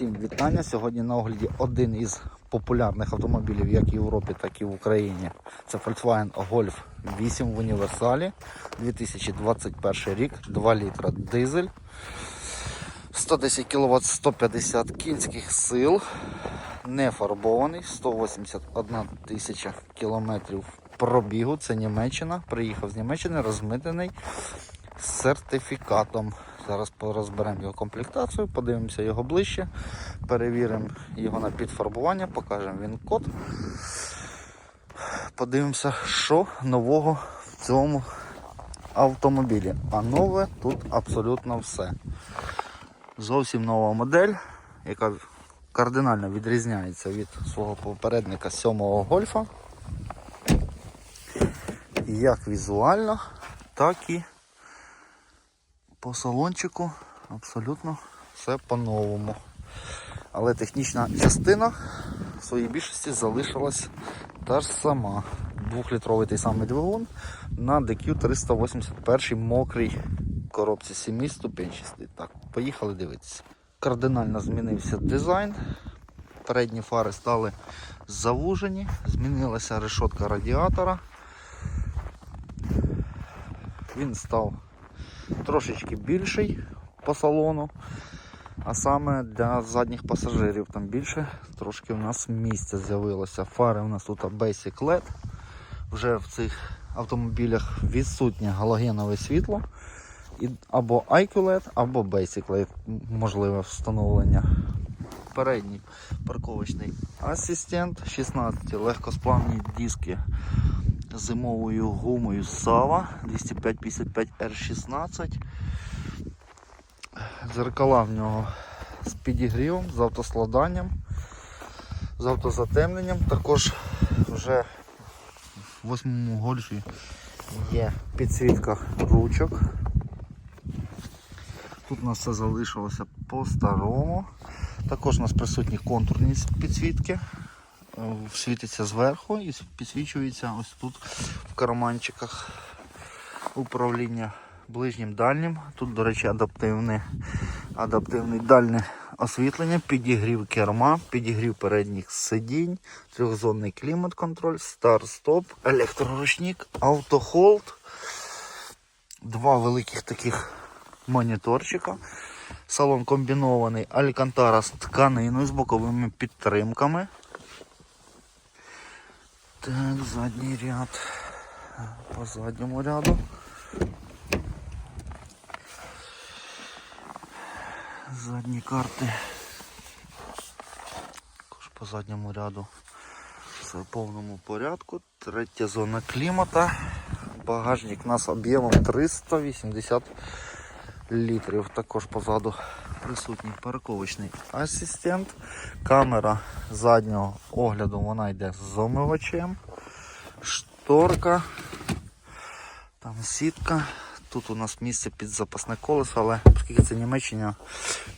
Всім вітання. Сьогодні на огляді один із популярних автомобілів як в Європі, так і в Україні. Це Volkswagen Golf 8 в універсалі. 2021 рік, 2 літра дизель. 110 кВт, 150 кінських сил. Не фарбований, 181 тисяча кілометрів пробігу. Це Німеччина. Приїхав з Німеччини, розмитений з сертифікатом. Зараз розберемо його комплектацію, подивимося його ближче, перевіримо його на підфарбування, покажемо він код. Подивимося, що нового в цьому автомобілі. А нове тут абсолютно все. Зовсім нова модель, яка кардинально відрізняється від свого попередника 7-го гольфа. Як візуально, так і по салончику абсолютно все по-новому. Але технічна частина в своїй більшості залишилась та ж сама. Двохлітровий той самий двигун на DQ 381 мокрій коробці 7 ступенчастий. Так, поїхали дивитися. Кардинально змінився дизайн. Передні фари стали завужені, змінилася решотка радіатора. Він став трошечки більший по салону, а саме для задніх пасажирів там більше трошки у нас місця з'явилося. Фари у нас тут Basic LED. Вже в цих автомобілях відсутнє галогенове світло. І або IQ LED, або Basic LED можливе встановлення. Передній парковочний асистент, 16 легкосплавні диски зимовою гумою Сава 205-55 R16. Зеркала в нього з підігрівом, з автоскладанням, з автозатемненням. Також вже в восьмому гольфі є підсвітка ручок. Тут у нас все залишилося по-старому. Також у нас присутні контурні підсвітки. Світиться зверху і підсвічується ось тут в карманчиках управління ближнім дальнім. Тут, до речі, адаптивне, адаптивне дальне освітлення, підігрів керма, підігрів передніх сидінь, трьохзонний клімат-контроль, старт-стоп, електроручник, автохолд, два великих таких моніторчика. Салон комбінований Алькантара з тканиною з боковими підтримками. Так, задній ряд. По задньому ряду. Задні карти. Також по задньому ряду все в повному порядку. Третя зона клімата. Багажник у нас об'ємом 380 літрів. Також позаду присутній парковочний асистент. Камера заднього огляду вона йде з омивачем. Шторка. Там сітка. Тут у нас місце під запасне колесо, але оскільки це Німеччина,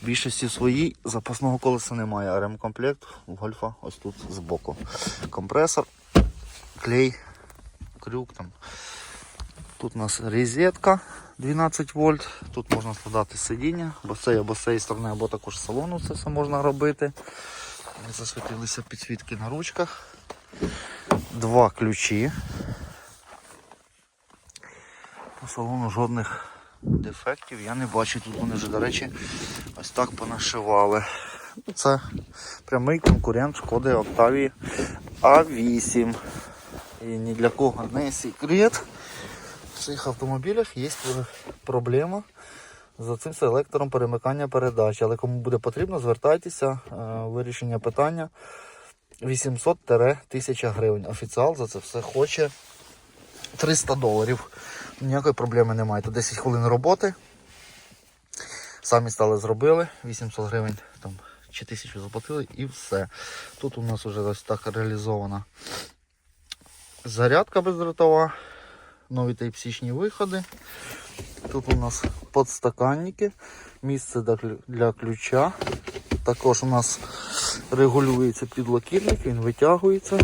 більшості своїй запасного колеса немає, а ремкомплект у гольфа ось тут збоку. Компресор, клей, крюк там. Тут у нас розетка 12 вольт. Тут можна складати сидіння, з цієї, або з цієї сторони, або також салону це все можна робити. Засвітилися підсвітки на ручках. Два ключі. По салону жодних дефектів я не бачу. Тут вони вже, до речі, ось так понашивали. Ну, Це прямий конкурент шкоди Octavia A8. І ні для кого не секрет. В цих автомобілях є проблема з цим селектором перемикання передач. Але кому буде потрібно, звертайтеся, е, вирішення питання 800-1000 гривень. Офіціал за це все хоче 300 доларів. Ніякої проблеми немає. Тут 10 хвилин роботи. Самі стали зробили, 800 гривень там, чи 1000 заплатили і все. Тут у нас вже ось так реалізована зарядка бездротова, нові тайпсічні виходи. Тут у нас подстаканники, місце для ключа. Також у нас регулюється підлокітник, він витягується,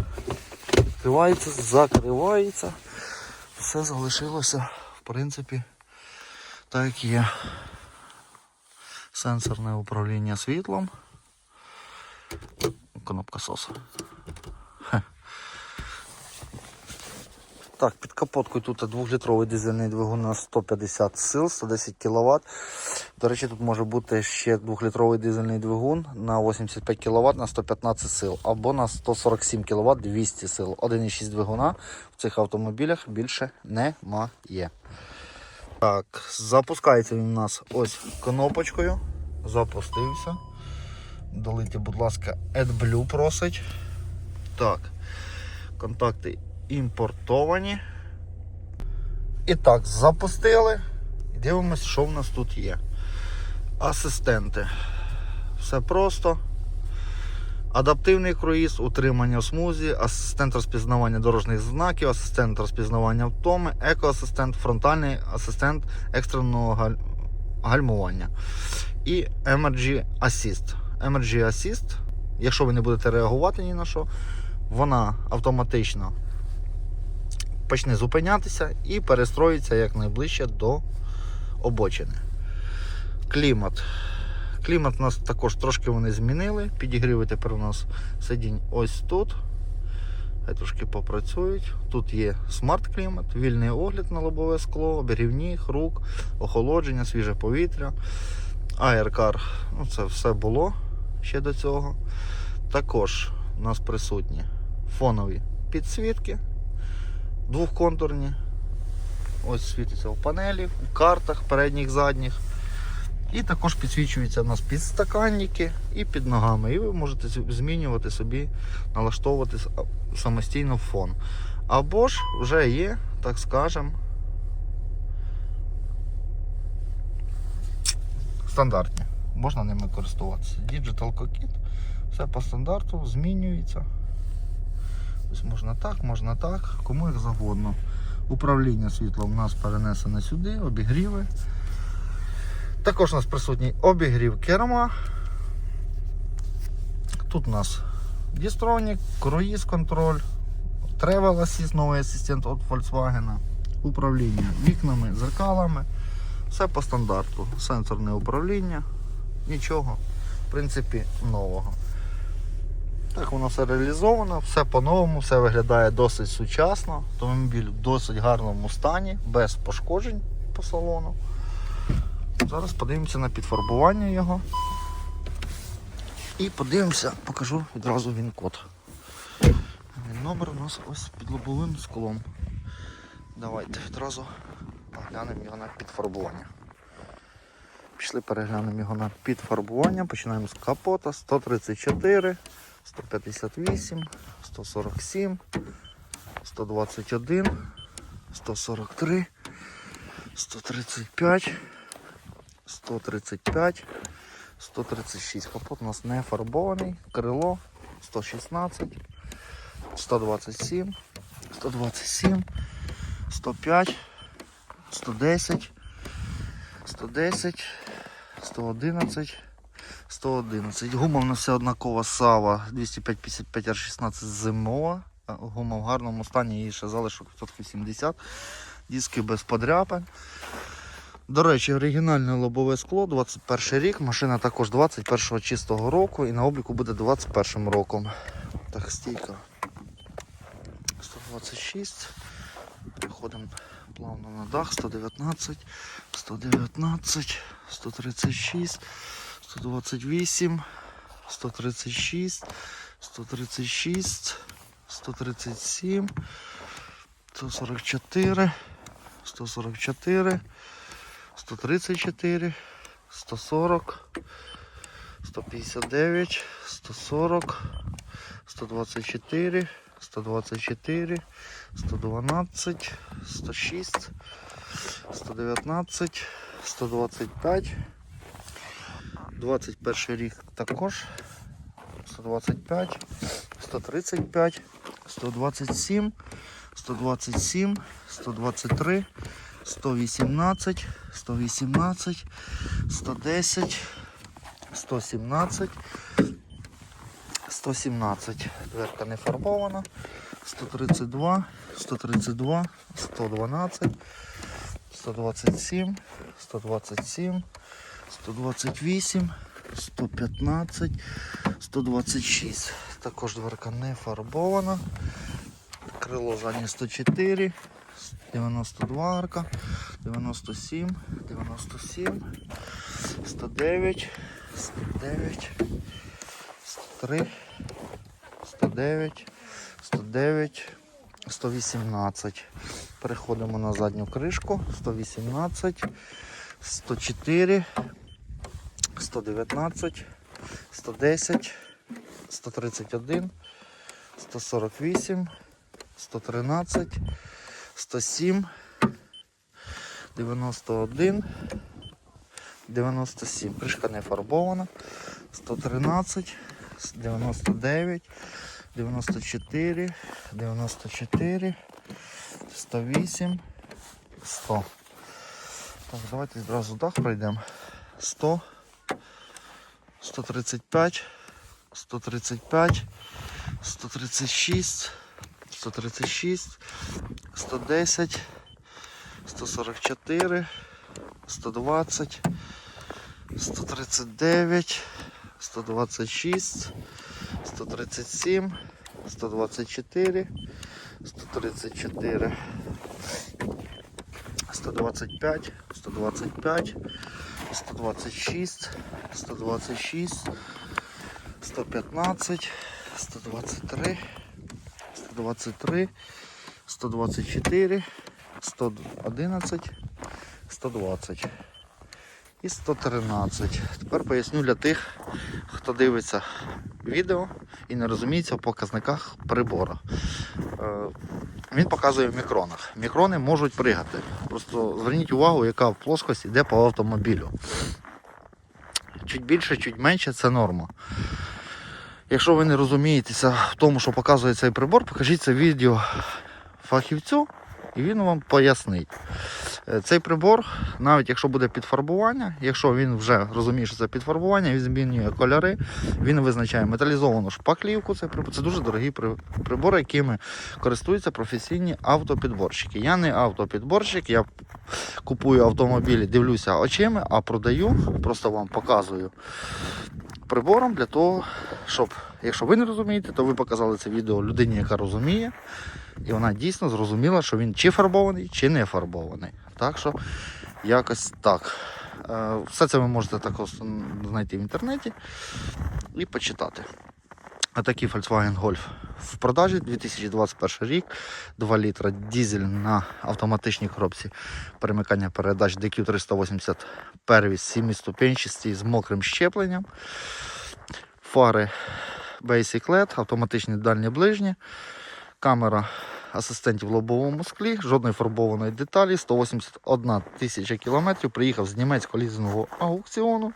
відкривається, закривається. Все залишилося, в принципі, так як є. Сенсорне управління світлом. кнопка сосу. Так, під капоткою тут 2-літровий дизельний двигун на 150 сил, 110 кВт. До речі, тут може бути ще 2-літровий дизельний двигун на 85 кВт на 115 сил або на 147 кВт 200 сил. 1,6 двигуна в цих автомобілях більше немає. Так, запускається він у нас ось кнопочкою. Запустився. Долийте, будь ласка, AdBlue просить. Так, контакти імпортовані. І так, запустили. І дивимося, що в нас тут є. Асистенти. Все просто. Адаптивний круїз, утримання в смузі, асистент розпізнавання дорожніх знаків, асистент розпізнавання втоми, екоасистент, фронтальний асистент екстреного галь- гальмування і Emergy Assist. Emergy Assist, якщо ви не будете реагувати ні на що, вона автоматично почне зупинятися і перестроїться якнайближче до обочини. Клімат. Клімат у нас також трошки вони змінили. Підігріви тепер у нас сидінь ось тут. Хай трошки попрацюють. Тут є смарт-клімат, вільний огляд на лобове скло, обігрівні, рук, охолодження, свіже повітря. Аеркар. Ну, це все було ще до цього. Також у нас присутні фонові підсвітки двохконтурні. Ось світиться в панелі, в картах передніх, задніх. І також підсвічуються у нас підстаканники і під ногами. І ви можете змінювати собі, налаштовувати самостійно фон. Або ж вже є, так скажем, стандартні. Можна ними користуватися. Digital Cockpit, все по стандарту, змінюється. Можна так, можна так, кому як завгодно. Управління світлом у нас перенесене сюди, обігріви. Також у нас присутній обігрів керма. Тут у нас дістронік, круїз контроль, Travel Assist, новий асистент від Volkswagen, управління вікнами, зеркалами. Все по стандарту. Сенсорне управління, нічого, в принципі, нового. Так воно все реалізовано, все по-новому, все виглядає досить сучасно. Автомобіль в досить гарному стані, без пошкоджень по салону. Зараз подивимося на підфарбування його. І подивимося, покажу відразу він код. Він номер у нас ось під лобовим склом. Давайте відразу поглянемо його на підфарбування. Пішли переглянемо його на підфарбування. Починаємо з капота 134, 158, 147, 121, 143, 135, 135, 136. Капот у нас не фарбований. Крило 116, 127, 127, 105, 110, 110, 111, 111. Гума в нас вся однакова Сава 205-55 R16 зимова. Гума в гарному стані, її ще залишок 70. Диски без подряпань. До речі, оригінальне лобове скло, 21 рік. Машина також 21 чистого року і на обліку буде 21 роком. Так, стійка 126. Переходимо плавно на дах. 119, 119, 136, 128, 136, 136, 137, 144, 144, 134, 140, 159, 140, 124, 124, 112, 106, 119, 125, 21 рік також, 125, 135, 127, 127, 123, 118, 118, 110, 117, 117. Дверка не фарбована. 132, 132, 112, 127, 127, 128, 115, 126. Також дверка не фарбована. Крило заднє 104, 92 арка, 97, 97, 109, 109, 103, 109, 109, 118. Переходимо на задню кришку. 118, 104, 119, 110, 131, 148, 113, 107, 91, 97. Кришка не фарбована. 113, 99, 94, 94, 108, 100. Так, давайте одразу дах пройдемо. 100, 135, 135, 136, 136, 110, 144, 120, 139, 126, 137, 124, 134, 125, 125, 126, 126, 115, 123, 123, 124, 111, 120 і 113. Тепер поясню для тих, хто дивиться відео і не розуміється в показниках прибору. Е, Він показує в мікронах. Мікрони можуть пригати. Просто зверніть увагу, яка в плоскості йде по автомобілю. Чуть більше, чуть менше це норма. Якщо ви не розумієтеся в тому, що показує цей прибор, покажіть це відео фахівцю, і він вам пояснить. Е, Цей прибор, навіть якщо буде підфарбування, якщо він вже розуміє, що це підфарбування, він змінює кольори, він визначає металізовану шпаклівку. Це, це дуже дорогі прибори, якими користуються професійні автопідборщики. Я не автопідборщик, я купую автомобілі, дивлюся очима, а продаю, просто вам показую прибором для того, щоб, якщо ви не розумієте, то ви показали це відео людині, яка розуміє, і вона дійсно зрозуміла, що він чи фарбований, чи не фарбований. Так що якось так. Е, Все це ви можете також знайти в інтернеті і почитати. А такий Volkswagen Golf в продажі 2021 рік, 2 літра дізель на автоматичній коробці перемикання передач DQ380 первіс 7 ступенчасті з мокрим щепленням. Фари Basic LED, автоматичні дальні ближні, камера асистентів в лобовому склі, жодної фарбованої деталі, 181 тисяча кілометрів. Приїхав з німецького лізингового аукціону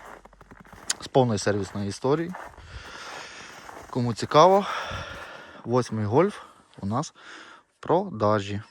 з повною сервісної історії. Кому цікаво, восьмий гольф у нас в продажі.